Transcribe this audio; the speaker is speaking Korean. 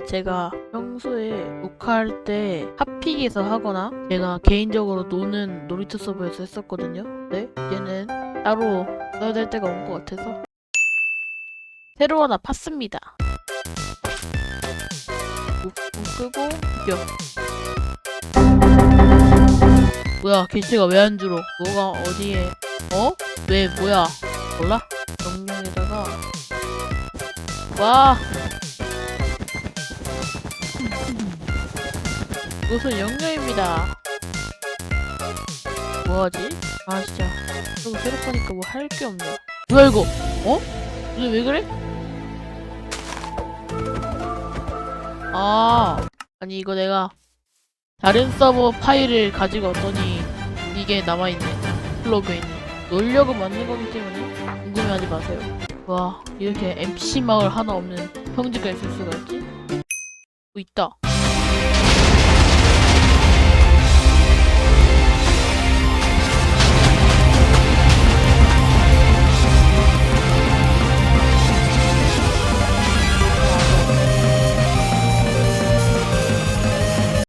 그 제가 평소에 녹화할 때 핫픽에서 하거나 제가 개인적으로 노는 놀이터 서버에서 했었거든요. 네, 이제는 따로 써야 될 때가 온 것 같아서 새로 하나 팠습니다. 끄고 이겨. 뭐야 개체가 왜 안 줄어? 뭐가 어디에? 어? 왜 뭐야? 몰라? 명령에다가 와 이것은 영녀입니다. 뭐하지? 아 진짜 이거 새로 파니까 뭐 할 게 없네. 뭐야 이거? 어? 이거 왜 그래? 아 아니 이거 내가 다른 서버 파일을 가지고 왔더니 이게 남아있네. 플러그인이. 놀려고 만든 거기 때문에 궁금해하지 마세요. 와 이렇게 MC 마을 하나 없는 평지가 있을 수가 있지? 뭐 있다.